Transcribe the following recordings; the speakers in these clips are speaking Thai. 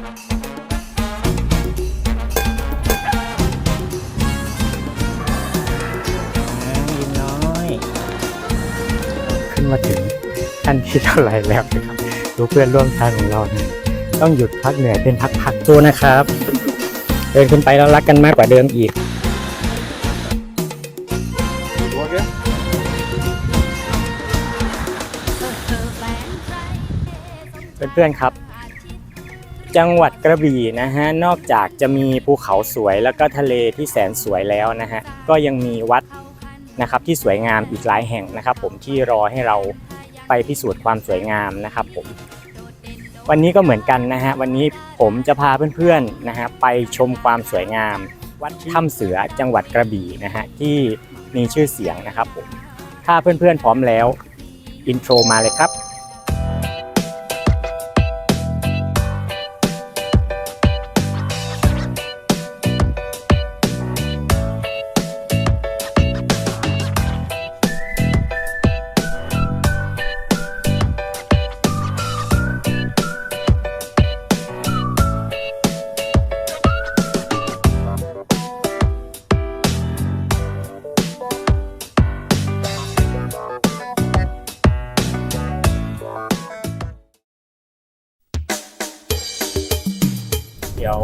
ยินน้อย ขึ้นมาถึงขั้นที่เท่าไหร่แล้วนะครับ ดูเพื่อนร่วมทางของเรานะต้องหยุดพักเหนื่อยเป็นพักๆตัวนะครับ เดินขึ้นไปแล้วรักกันมากกว่าเดิมอีก เพื่อนๆครับ จังหวัดกระบี่นะฮะนอกจากจะมีภูเขาสวยแล้วก็ทะเลที่แสนสวยแล้วนะฮะก็ยังมีวัดนะครับที่สวยงามอีกหลายแห่งนะครับ ผมที่รอให้เราไปพิสูจน์ความสวยงามนะครับ ผม วันนี้ก็เหมือนกันนะฮะวันนี้ผมจะพาเพื่อนๆนะฮะไปชมความสวยงาม วัดถ้ำเสือจังหวัดกระบี่นะฮะที่มีชื่อเสียงนะครับผมถ้าเพื่อนๆพร้อมแล้วอินโทรมาเลยครับ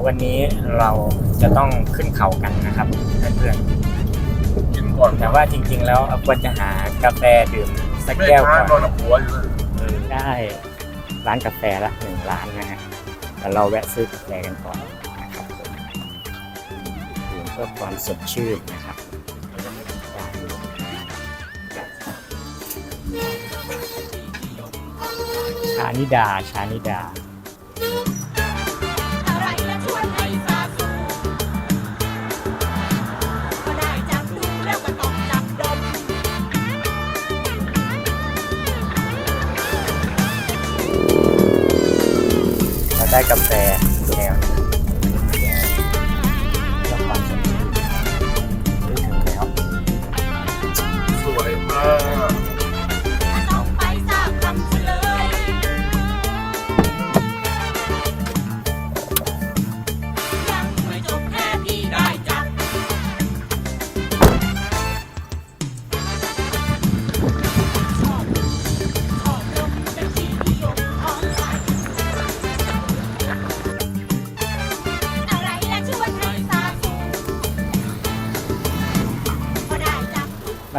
ววันนี้เราจะต้องขึ้นเขากันนะครับเพื่อนกินก่อนๆแต่ว่าจริง ๆ แล้วควรจะหากาแฟดื่มสักแม่แก้วค้าก่อนนอนกับหัวอยู่เลยเออได้ร้านกาแฟละหนึ่งร้านนะฮะแต่เราแวะซื้อกาแฟกันก่อนนะครับผมดื่มเพื่อความสดชื่นนะครับชานิดาชานิดา ได้กาแฟ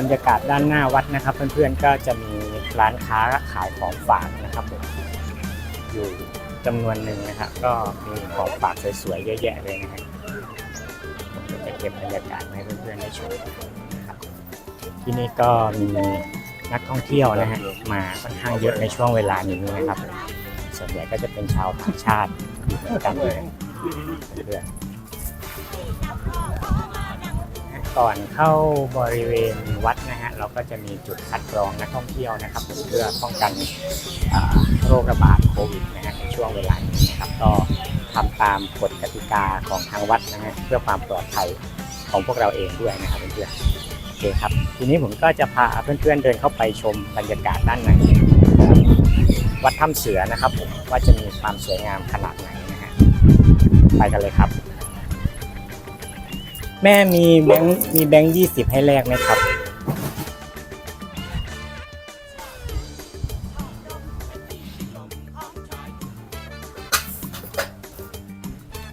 รรยากาศด้านหน้าวัดนะครับ เพื่อนๆก็จะมีร้านค้าขายของฝากนะครับผมอยู่จำนวนหนึ่งนะครับ ก็มีของฝากสวยๆเยอะแยะเลยนะฮะผมก็จะเก็บบรรยากาศมาให้เพื่อนๆได้ชมนะครับที่นี่ก็มีนักท่องเที่ยวนะฮะมาค่อนข้างเยอะในช่วงเวลานี้นะครับส่วนใหญ่ก็จะเป็นชาวต่างชาติอยู่เหมือนกันเลยเพื่อนๆ ก่อนเข้าบริเวณวัดนะฮะเราก็จะมีจุดคัดกรองนักท่องเที่ยวนะครับเพื่อป้องกันโรคระบาดโควิดนะฮะในช่วงเวลานี้นะครับก็ทำตามกฎกติกาของทางวัดนะฮะเพื่อความปลอดภัยของพวกเราเองด้วยนะครับเพื่อนๆโอเคครับ ทีนี้ผมก็จะพาเพื่อนๆเดินเข้าไปชมบรรยากาศด้านในวัดถ้ำเสือนะครับผมว่าจะมีความสวยงามขนาดไหนนะฮะไปกันเลยครับ แม่มีแบงค์มีแบงค์ยี่สิบให้แลกไหมครับ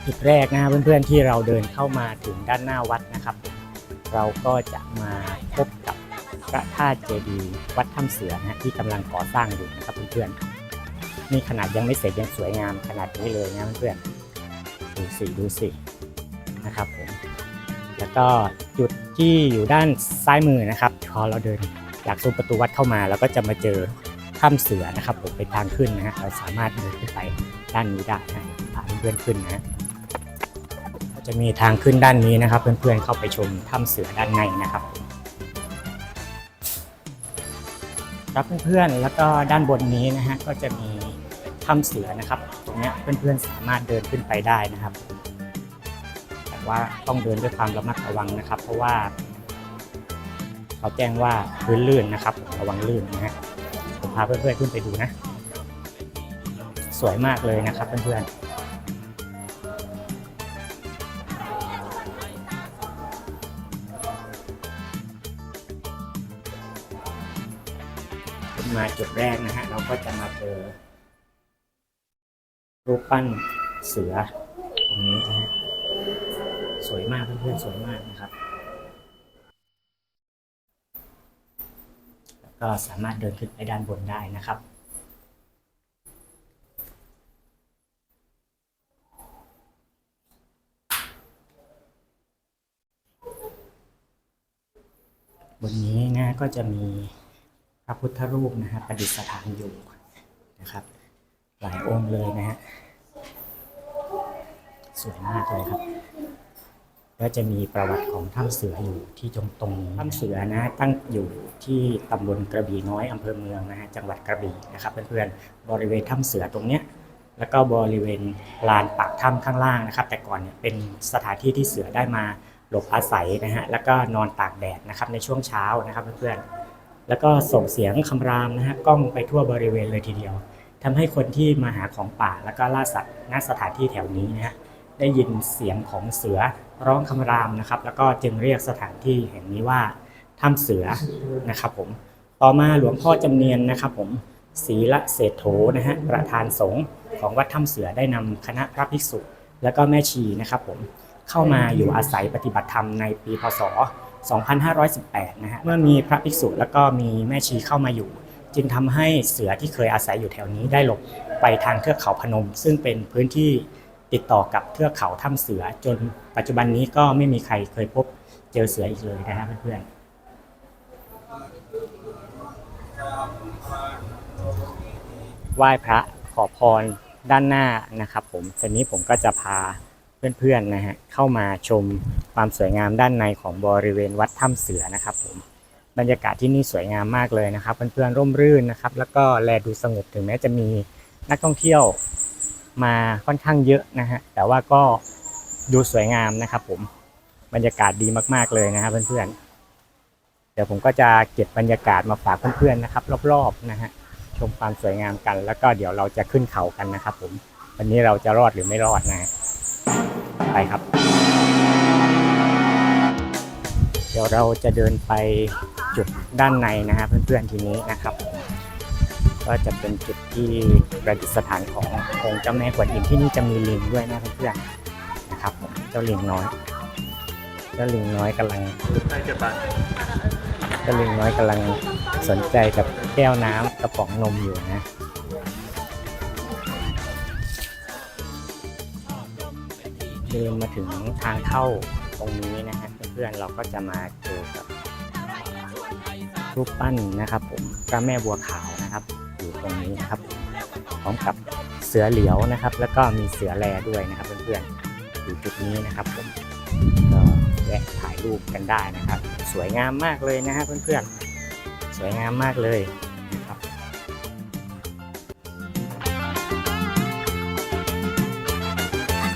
จุดแรกนะเพื่อนๆที่เราเดินเข้ามาถึงด้านหน้าวัดนะครับ เราก็จะมาพบกับพระธาตุเจดีย์วัดถ้ำเสือนะฮะที่กำลังก่อสร้างอยู่นะครับเพื่อนๆนี่ขนาดยังไม่เสร็จยังสวยงามขนาดนี้เลยนะเพื่อนๆดูสิดูสินะครับผม ก็จุดที่อยู่ด้านซ้ายมือนะครับ พอเราเดินจากซุ้มประตูวัดเข้ามาเราก็จะมาเจอถ้ำเสือนะครับผมเป็นทางขึ้นนะฮะเราสามารถเดินขึ้นไปด้านนี้ได้นะพาเพื่อนขึ้นนะจะมีทางขึ้นด้านนี้นะครับ เพื่อนๆเข้าไปชมถ้ำเสือด้านในนะครับครับเพื่อนๆแล้วก็ด้านบนนี้นะฮะก็จะมีถ้ำเสือนะครับ ตรงนี้เพื่อนๆสามารถเดินขึ้นไปได้นะครับ ว่าต้องเดินด้วยความระมัดระวังนะครับ เพราะว่า เขาแจ้งว่าพื้นลื่นนะครับ ระวังลื่นนะฮะผมพาเพื่อนๆขึ้นไปดูนะ สวยมากเลยนะครับเพื่อนๆมาจุดแรกนะฮะเราก็จะมาเจอรูปปั้นเสือตรงนี้นะฮะ สวยมากเพื่อนๆสวยมากนะครับ ก็สามารถเดินขึ้นไปด้านบนได้นะครับบนนี้นะก็จะมีพระพุทธรูปนะฮะประดิษฐานอยู่นะครับ หลายองค์เลยนะฮะสวยมากเลยครับ แล้วจะมีประวัติของถ้ำเสืออยู่ที่ตรงตรงนี้ถ้ำเสือนะตั้งอยู่ที่ตำบลกระบี่น้อยอำเภอเมืองนะฮะจังหวัดกระบี่นะครับเพื่อนๆบริเวณถ้ำเสือตรงเนี้ยแล้วก็บริเวณลานปากถ้ำข้างล่างนะครับ แต่ก่อนเนี่ยเป็นสถานที่ที่เสือได้มาหลบอาศัยนะฮะแล้วก็นอนตากแดดนะครับในช่วงเช้านะครับเพื่อนๆแล้วก็ส่งเสียงคำรามนะฮะก้องไปทั่วบริเวณเลยทีเดียวทำให้คนที่มาหาของป่าแล้วก็ล่าสัตว์ณสถานที่แถวนี้นะฮะได้ยินเสียงของเสือ ร้องคำรามนะครับ แล้วก็จึงเรียกสถานที่แห่งนี้ว่าถ้ำเสือนะครับผมต่อมาหลวงพ่อจำเนียนนะครับผมศีละเศรษโถนะฮะประธานสงฆ์ของวัดถ้ำเสือได้นำคณะพระภิกษุ และก็แม่ชีนะครับผมเข้ามาอยู่อาศัยปฏิบัติธรรมในปีพศ 2518 นะฮะเมื่อมีพระภิกษุแล้วก็มีแม่ชีเข้ามาอยู่ จึงทำให้เสือที่เคยอาศัยอยู่แถวนี้ได้หลบไปทางเทือกเขาพนม ซึ่งเป็นพื้นที่ ติดต่อกับเทือกเขาถ้ำเสือ จนปัจจุบันนี้ก็ไม่มีใครเคยพบเจอเสืออีกเลยนะฮะเพื่อนๆไหว้พระขอพรด้านหน้านะครับผมทีนี้ผมก็จะพาเพื่อนๆนะฮะเข้ามาชมความสวยงามด้านในของบริเวณวัดถ้ำเสือนะครับผมบรรยากาศที่นี่สวยงามมากเลยนะครับเพื่อนๆร่มรื่นนะครับ แล้วก็แลดูสงบถึงแม้จะมีนักท่องเที่ยว มาค่อนข้างเยอะนะฮะแต่ว่าก็ดูสวยงามนะครับผมบรรยากาศดีมากๆเลยนะครับเพื่อนๆเดี๋ยวผมก็จะเก็บบรรยากาศมาฝากเพื่อนๆนะครับ รอบๆนะฮะชมความสวยงามกัน แล้วก็เดี๋ยวเราจะขึ้นเขากันนะครับผมวันนี้เราจะรอดหรือไม่รอดนะฮะไปครับ เดี๋ยวเราจะเดินไปจุดด้านในนะฮะเพื่อนๆทีนี้นะครับ ก็จะเป็นจุดที่ประดิษฐานขององค์เจ้าแม่กวนอิมที่นี่จะมีลิงด้วยนะเพื่อนๆนะครับผมเจ้าลิงน้อย เจ้าลิงน้อยกำลังใกล้จะไปก็ลิงน้อยกำลังสนใจกับแก้วน้ำกระป๋องนมอยู่นะเดินมาถึงทางเข้าตรงนี้นะฮะเพื่อนๆเราก็จะมาเจอกับรูปปั้นนะครับผมพระแม่บัวขาว ตรงนี้นะครับ พร้อมกับเสือเหลียวนะครับ แล้วก็มีเสือแลด้วยนะครับ เพื่อนๆอยู่จุดนี้นะครับผมก็แวะถ่ายรูปกันได้นะครับ สวยงามมากเลยนะฮะเพื่อนๆ สวยงามมากเลยนะครับ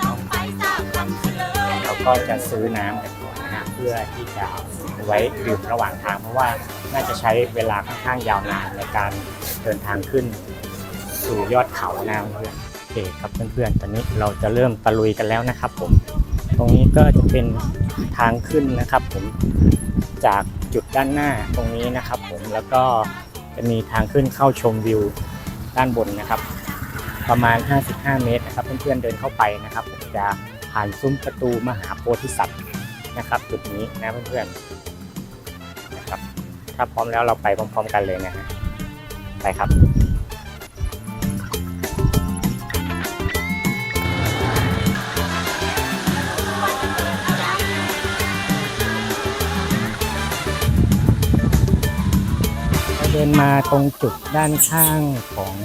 ต้องไปทราบคำเฉลยเราก็จะซื้อน้ำกันก่อนนะฮะเพื่อที่จะไว้ดื่มระหว่างทางเพราะว่าน่าจะใช้เวลาค่อนข้างยาวนานในการ เดินทางขึ้นสู่ยอดเขานะเพื่อนโอเคครับเพื่อนๆ ตอนนี้เราจะเริ่มตะลุยกันแล้วนะครับ ผม ตรงนี้ก็จะเป็นทางขึ้นนะครับ ผมจากจุดด้านหน้าตรงนี้นะครับ ผมแล้วก็จะมีทางขึ้นเข้าชมวิวด้านบนนะครับ ประมาณ 55 เมตรนะครับ เพื่อนๆเดินเข้าไปนะครับผมจะผ่านซุ้มประตูมหาโพธิสัตว์นะครับ จุดนี้นะเพื่อนๆนะครับถ้าพร้อมแล้วเราไปพร้อม ๆ กันเลยนะฮะ ไปครับเราเดินมาตรงจุดด้านข้างของ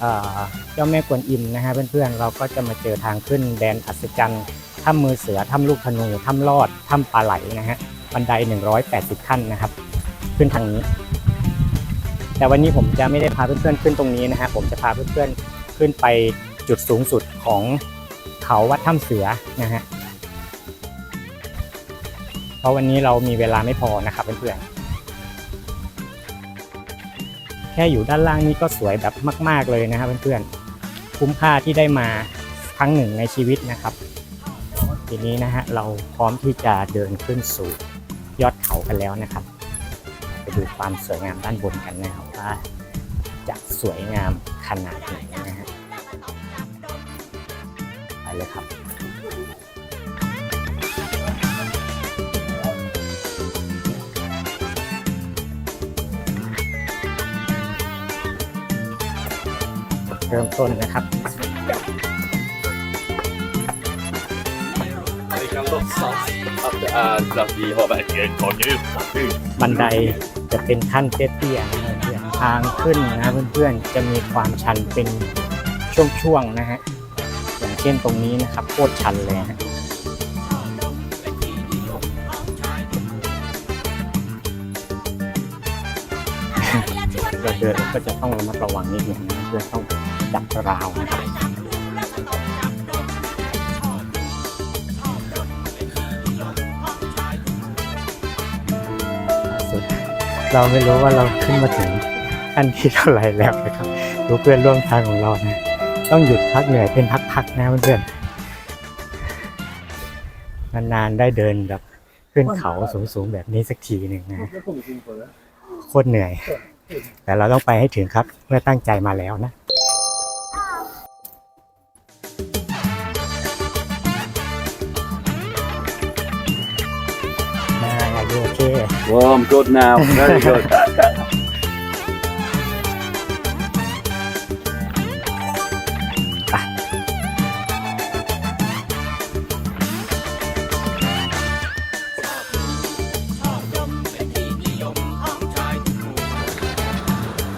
เอ่อเจ้าแม่กวนอิมนะฮะเพื่อนๆเราก็จะมาเจอทางขึ้นแดนอัศจรรย์ถ้ำมือเสือถ้ำลูกธนูถ้ำลอดถ้ำปลาไหลนะฮะบันได 180 ขั้นนะครับ ขึ้นทางนี้ แต่วันนี้ผมจะไม่ได้พาเพื่อนๆขึ้นตรงนี้นะฮะผมจะพาเพื่อนๆขึ้นไปจุดสูงสุดของเขาวัดถ้ำเสือนะฮะเพราะวันนี้เรามีเวลาไม่พอนะครับเพื่อนๆแค่อยู่ด้านล่างนี่ก็สวยแบบมาก ๆเลยนะครับเพื่อนๆคุ้มค่าที่ได้มาครั้งหนึ่งในชีวิตนะครับ ทีนี้นะฮะเราพร้อมที่จะเดินขึ้นสู่ยอดเขากันแล้วนะครับ ดูความสวยงามด้านบนกันนะครับว่าจะสวยงามขนาดไหนนะฮะไปเลยครับเริ่มต้นนะครับ Ik kan låtsas att det är för att vi har verkligen tagit ut natur. บันได จะเป็นขั้นเตี้ยๆนะเพื่อนทางขึ้นนะเพื่อนๆจะมีความชันเป็นช่วงๆนะฮะอย่างเช่นตรงนี้นะครับโคตรชันเลยฮะเราเดินก็จะต้องระมัดระวังนิดนึงนะเพื่อนต้องจับราวนะครับ เราไม่รู้ว่าเราขึ้นมาถึงขั้นที่เท่าไหร่แล้วนะครับดูเพื่อนร่วมทางของเรานะ ต้องหยุดพักเหนื่อยเป็นพักๆนะเพื่อนนานๆได้เดินแบบขึ้นเขาสูงๆแบบนี้สักทีหนึ่งนะโคตรเหนื่อย แต่เราต้องไปให้ถึงครับเมื่อตั้งใจมาแล้วนะ Well, I'm good now. Very good.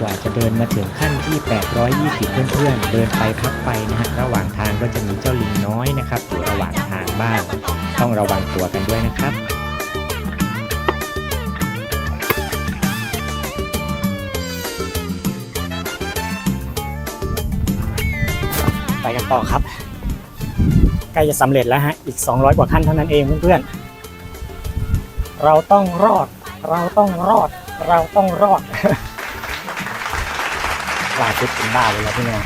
กว่าจะเดินมาถึงขั้นที่ 820 เพื่อนๆ เดินไปพักไปนะฮะ ระหว่างทางก็จะมีเจ้าลิงน้อยนะครับอยู่ระหว่างทางบ้าง ต้องระวังตัวกันด้วยนะครับ ไปกันต่อครับ ใกล้จะสำเร็จแล้วฮะ อีก 200 กว่าขั้นเท่านั้นเองเพื่อนๆ เราต้องรอด เราต้องรอด เราต้องรอดลาชุดเป็นบ้าเลยแล้วพี่แนว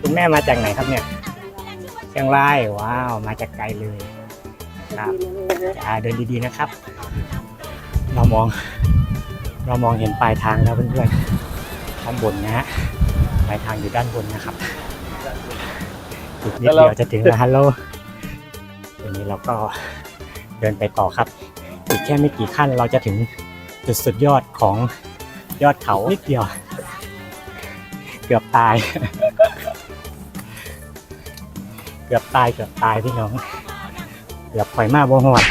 คุณแม่มาจากไหนครับเนี่ย ชียงรายว้าว มาจากไกลเลยครับอ่าเดินดีๆนะครับ เรามอง เรามองเห็นปลายทางแล้วเพื่อนๆข้างบนนะฮะปลายทางอยู่ด้านบนนะครับอีกนิดเดียวจะถึงแล้วฮัลโหลทีนี้เราก็เดินไปต่อครับอีกแค่ไม่กี่ขั้นเราจะถึงจุดสุดยอดของยอดเขานิดเดียว เกือบตาย เกือบตายเกือบตายพี่น้องเกือบปล่อยมาบ่หอด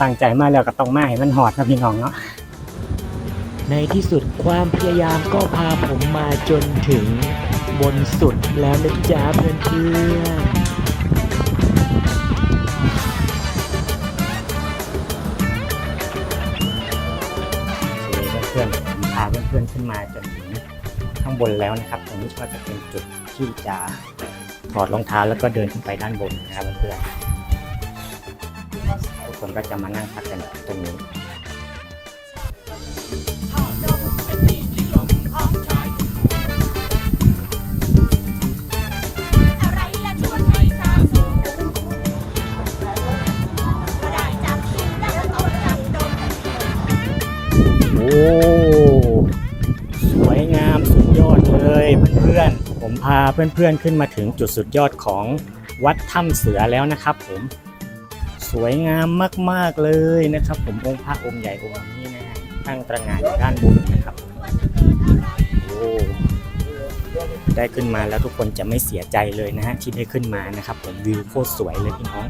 ตั้งใจมาแล้วก็ต้องมาให้มันหอดนะพี่น้องเนาะในที่สุดความพยายามก็พาผมมาจนถึงบนสุดแล้วนะจ๊ะเพื่อนเพื่อนเพื่อนผมพาเพื่อนๆขึ้นมาจนถึงข้างบนแล้วนะครับตรงนี้ก็จะเป็นจุดที่จะ ถอดรองเท้าแล้วก็เดินขึ้นไปด้านบนนะครับเพื่อนๆทุกคนก็จะมานั่งพักกันตรงนี้าเพื่อนๆขึ้นมาถึงจุดสุดยอดของวัดถ้ำเสือแล้วนะครับ ผมสวยงามมากๆเลยนะครับ ผมองค์พระองค์ใหญ่องค์นี้นะฮะตั้งตระหง่านอยู่ด้านบนนะครับโอ้ได้ขึ้นมาแล้วทุกคนจะไม่เสียใจเลยนะฮะที่ได้ขึ้นมานะครับ ผมวิวโคตรสวยเลยพี่น้อง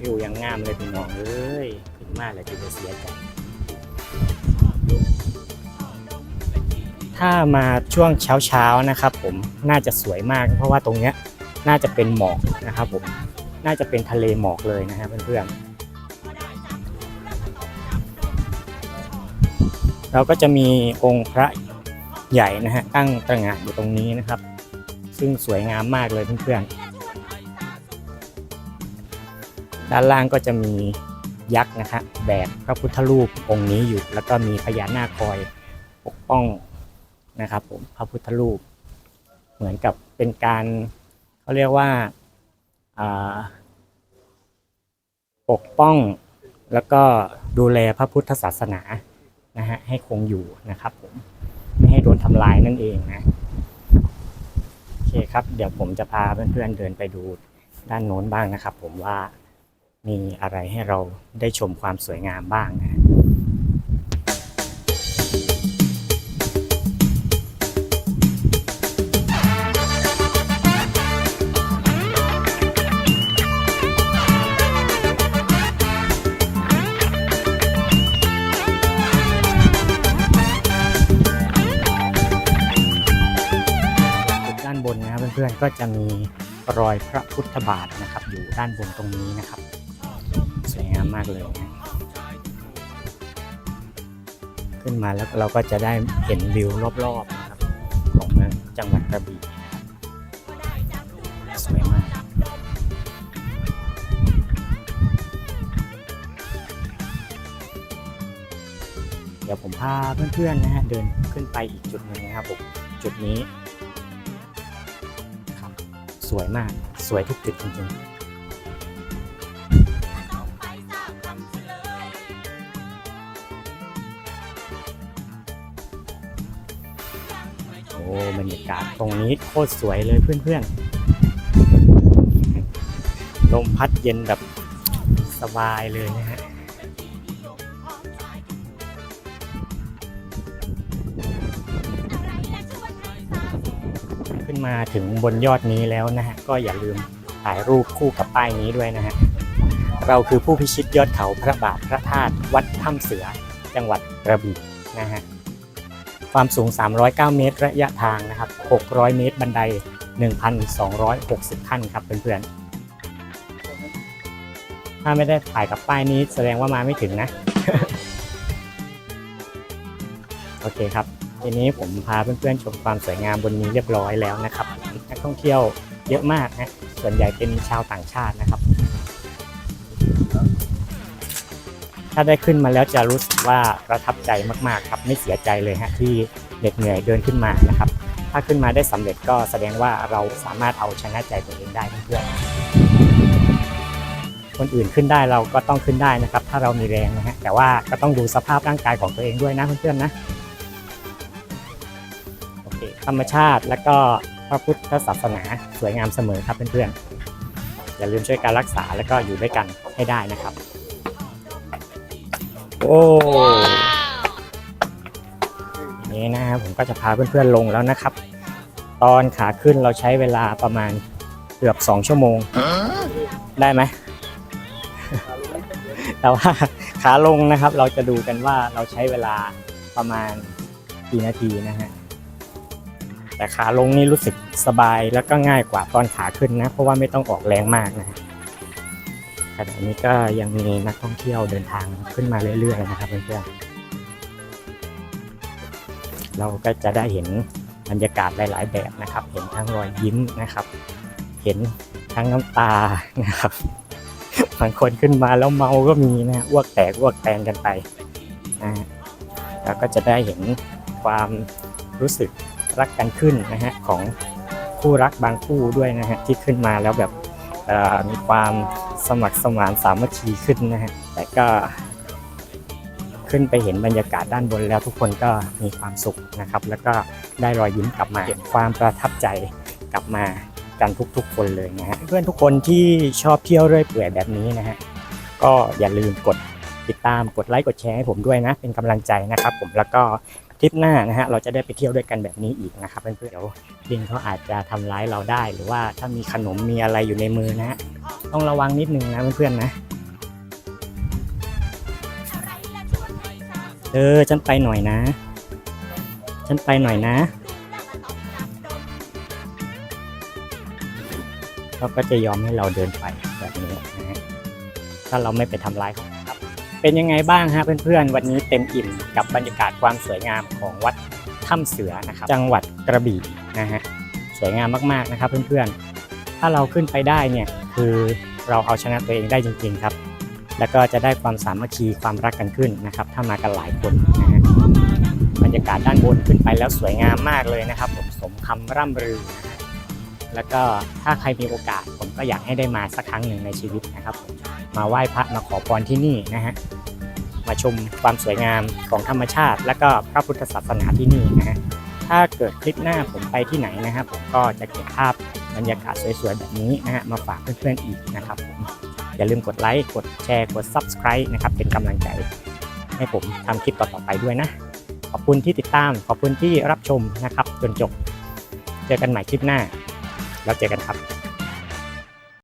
วิวยังงามเลยพี่น้องเอ้ยขึ้นมาแล้วจะไม่เสียใจ ถ้ามาช่วงเช้าๆนะครับ ผมน่าจะสวยมาก เพราะว่าตรงเนี้ยน่าจะเป็นหมอกนะครับผมน่าจะเป็นทะเลหมอกเลยนะครับเพื่อนๆเราก็จะมีองค์พระใหญ่นะฮะตั้งตระหง่านอยู่ตรงนี้นะครับ ซึ่งสวยงามมากเลยเพื่อนๆด้านล่างก็จะมียักษ์นะฮะแบกพระพุทธรูปองค์นี้อยู่ แล้วก็มีพญานาคคอยปกป้อง นะครับ ผมพระพุทธรูป เหมือนกับเป็นการเขาเรียกว่าปกป้องแล้วก็ดูแลพระพุทธศาสนานะฮะให้คงอยู่นะครับ ผมไม่ให้โดนทำลายนั่นเองนะโอเคครับ เดี๋ยวผมจะพาเพื่อนๆเดินไปดูด้านโน้นบ้างนะครับ ผมว่ามีอะไรให้เราได้ชมความสวยงามบ้างนะ ก็จะมีรอยพระพุทธบาทนะครับ อยู่ด้านบนตรงนี้นะครับ สวยงามมากเลยนะขึ้นมาแล้วเราก็จะได้เห็นวิวรอบๆนะครับของเมืองจังหวัดกระบี่สวยมากเดี๋ยวผมพาเพื่อนๆนะฮะเดินขึ้นไปอีกจุดหนึ่งนะครับผมจุดนี้ สวยมาก สวยทุกจุดจริงๆโอ้บรรยากาศตรงนี้โคตรสวยเลยเพื่อนๆ ลมพัดเย็นแบบสบายเลยนะฮะ มาถึงบนยอดนี้แล้วนะฮะก็อย่าลืมถ่ายรูปคู่กับป้ายนี้ด้วยนะฮะเราคือผู้พิชิตยอดเขาพระบาทพระธาตุวัดถ้ำเสือ จังหวัดกระบี่นะฮะความสูง 309 เมตร ระยะทางนะครับ 600 เมตรบันได 1,260 ขั้นครับเพื่อนๆ ถ้าไม่ได้ถ่ายกับป้ายนี้แสดงว่ามาไม่ถึงนะ โอเคครับ ทีนี้ผมพาเพื่อนๆชมความสวยงามบนนี้เรียบร้อยแล้วนะครับนักท่องเที่ยวเยอะมากนะส่วนใหญ่เป็นชาวต่างชาตินะครับ ถ้าได้ขึ้นมาแล้วจะรู้สึกว่าประทับใจมากๆครับไม่เสียใจเลยฮะที่เหน็ดเหนื่อยเดินขึ้นมานะครับ ถ้าขึ้นมาได้สำเร็จก็แสดงว่าเราสามารถเอาชนะใจตัวเองได้เพื่อนๆคนอื่นขึ้นได้เราก็ต้องขึ้นได้นะครับ ถ้าเรามีแรงนะฮะแต่ว่าก็ต้องดูสภาพร่างกายของตัวเองด้วยนะเพื่อนๆนะ ธรรมชาติ และก็พระพุทธศาสนาสวยงามเสมอครับเพื่อนๆ อย่าลืมช่วยการรักษาและก็อยู่ด้วยกันให้ได้นะครับ โอ้นี่นะครับผมก็จะพาเพื่อนๆลงแล้วนะครับ ตอนขาขึ้นเราใช้เวลาประมาณเกือบ2ชั่วโมง ได้ไหมแต่ว่าขาลงนะครับเราจะดูกันว่าเราใช้เวลาประมาณกี่นาทีนะฮะ แต่ขาลงนี่รู้สึกสบายแล้วก็ง่ายกว่าตอนขาขึ้นนะ เพราะว่าไม่ต้องออกแรงมากนะฮะขณะนี้ก็ยังมีนักท่องเที่ยวเดินทางขึ้นมาเรื่อยๆนะครับเพื่อนๆเราก็จะได้เห็นบรรยากาศหลาย ๆ แบบนะครับ เห็นทั้งรอยยิ้มนะครับ เห็นทั้งน้ำตานะครับบางคนขึ้นมาแล้วเมาก็มีนะอ้วกแตกอ้วกแตนกันไปนะฮะแล้วก็จะได้เห็นความรู้สึก รักกันขึ้นนะฮะของคู่รักบางคู่ด้วยนะฮะที่ขึ้นมาแล้วแบบมีความสมัครสมานสามัคคีขึ้นนะฮะแต่ก็ขึ้นไปเห็นบรรยากาศด้านบนแล้วทุกคนก็มีความสุขนะครับ แล้วก็ได้รอยยิ้มกลับมาเก็บความประทับใจกลับมากันทุกๆ คนเลยนะฮะเพื่อนทุกคนที่ชอบเที่ยวเรื่อยเปื่อยแบบนี้นะฮะก็อย่าลืมกดติดตามกดไลค์กดแชร์ให้ผมด้วยนะ เป็นกำลังใจนะครับผมแล้วก็ ทริปหน้านะฮะเราจะได้ไปเที่ยวด้วยกันแบบนี้อีกนะครับเพื่อนๆเดี๋ยวลิงเขาอาจจะทำร้ายเราได้ หรือว่าถ้ามีขนมมีอะไรอยู่ในมือนะฮะต้องระวังนิดนึงนะเพื่อนๆนะเออฉันไปหน่อยนะ ฉันไปหน่อยนะ เขาก็จะยอมให้เราเดินไปแบบนี้นะฮะถ้าเราไม่ไปทำร้ายเขา เป็นยังไงบ้างฮะเพื่อนๆ วันนี้เต็มอิ่มกับบรรยากาศความสวยงามของวัดถ้ำเสือนะครับ จังหวัดกระบี่นะฮะสวยงามมากๆนะครับเพื่อนๆ ถ้าเราขึ้นไปได้เนี่ยคือเราเอาชนะตัวเองได้จริงๆครับ แล้วก็จะได้ความสามัคคีความรักกันขึ้นนะครับ ถ้ามากันหลายคนนะฮะบรรยากาศด้านบนขึ้นไปแล้วสวยงามมากเลยนะครับผมสมคำร่ำรือนะฮะแล้วก็ถ้าใครมีโอกาสผมก็อยากให้ได้มาสักครั้งหนึ่งในชีวิตนะครับผม มาไหว้พระมาขอพรที่นี่นะฮะมาชมความสวยงามของธรรมชาติ และก็พระพุทธศาสนาที่นี่นะฮะถ้าเกิดคลิปหน้าผมไปที่ไหนนะครับผมก็จะเก็บภาพบรรยากาศสวยๆแบบนี้นะฮะมาฝากเพื่อนๆอีกนะครับผมอย่าลืมกดไลค์กดแชร์กด Subscribe นะครับเป็นกำลังใจให้ผมทำคลิปต่อๆไปด้วยนะ ขอบคุณที่ติดตามขอบคุณที่รับชมนะครับ จนจบ เจอกันใหม่คลิปหน้า แล้วเจอกันครับ